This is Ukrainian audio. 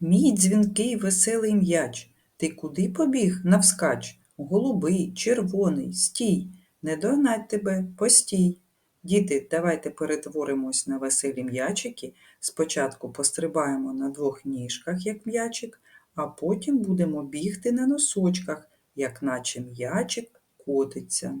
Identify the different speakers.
Speaker 1: Мій дзвінкий веселий м'яч, ти куди побіг навскач? Голубий, червоний, стій, не догнать тебе, постій. Діти, давайте перетворимось на веселі м'ячики. Спочатку пострибаємо на двох ніжках, як м'ячик, а потім будемо бігти на носочках, як наче м'ячик котиться.